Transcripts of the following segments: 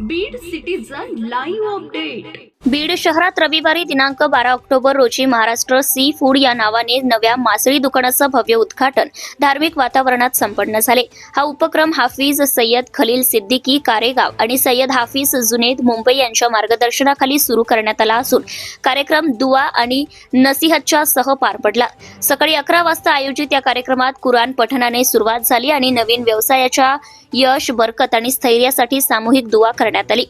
Beed citizen live update. Beed शहरात रविवारी दिनांक बारा ऑक्टोबर रोजी महाराष्ट्र सी फूड या नावाने नव्या मासळी दुकानाचं भव्य उद्घाटन धार्मिक वातावरणात संपन्न झाले. हा उपक्रम हाफिज सय्यद खलील सिद्दीकी कारेगाव आणि सय्यद हाफिज जुनेद मुंबई यांच्या मार्गदर्शनाखाली सुरू करण्यात आला असून कार्यक्रम दुआ आणि नसिहतच्या सह पार पडला. सकाळी अकरा वाजता आयोजित या कार्यक्रमात कुराण पठणाने सुरुवात झाली आणि नवीन व्यवसायाच्या यश बरकत आणि स्थैर्यासाठी सामूहिक दुवा करण्यात आली.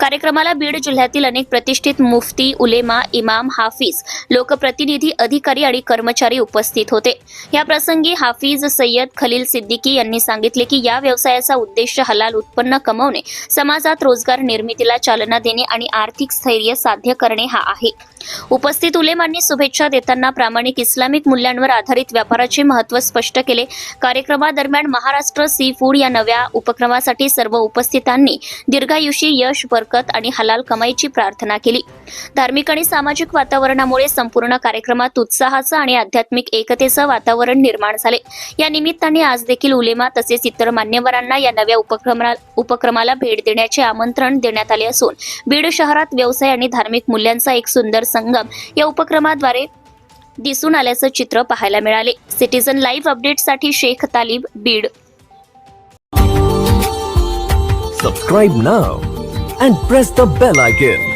कार्यक्रमाला बीड जिल्ह्यातील अनेक प्रतिष्ठित मुफ्ती उलेमा इमाम हाफिज लोकप्रतिनिधी अधिकारी आणि कर्मचारी उपस्थित होते. या प्रसंगी हाफिज सय्यद खलील सिद्दीकी यांनी सांगितले की या व्यवसायाचा उद्देश हलाल उत्पन्न कमवणे समाजात रोजगार निर्मितीला चालना देणे आणि आर्थिक स्थैर्य साध्य करणे हा आहे. उपस्थित उलेमांनी शुभेच्छा देताना प्रामाणिक इस्लामिक मूल्यांवर आधारित व्यापाराचे महत्त्व स्पष्ट केले. कार्यक्रमादरम्यान महाराष्ट्र सी फूड या नव्या उपक्रमासाठी सर्व उपस्थितांनी दीर्घायुषी यश बरकत आणि हलाल कमाईची प्रार्थना केली. धार्मिक आणि सामाजिक वातावरणामुळे संपूर्ण कार्यक्रमात उत्साहाचं आणि आध्यात्मिक एकतेचं वातावरण निर्माण झाले. या निमित्ताने आज देखील उलेमा तसेच इतर मान्यवरांना या नव्या उपक्रमा उपक्रमाला भेट देण्याचे आमंत्रण देण्यात आले असून बीड शहरात व्यवसाय आणि धार्मिक मूल्यांचा एक सुंदर संगम या उपक्रमाद्वारे दिसून आल्याचं चित्र पाहायला मिळाले. सिटीजन लाईव्ह अपडेटसाठी Shaikh Talib Beed. Subscribe now and press the bell icon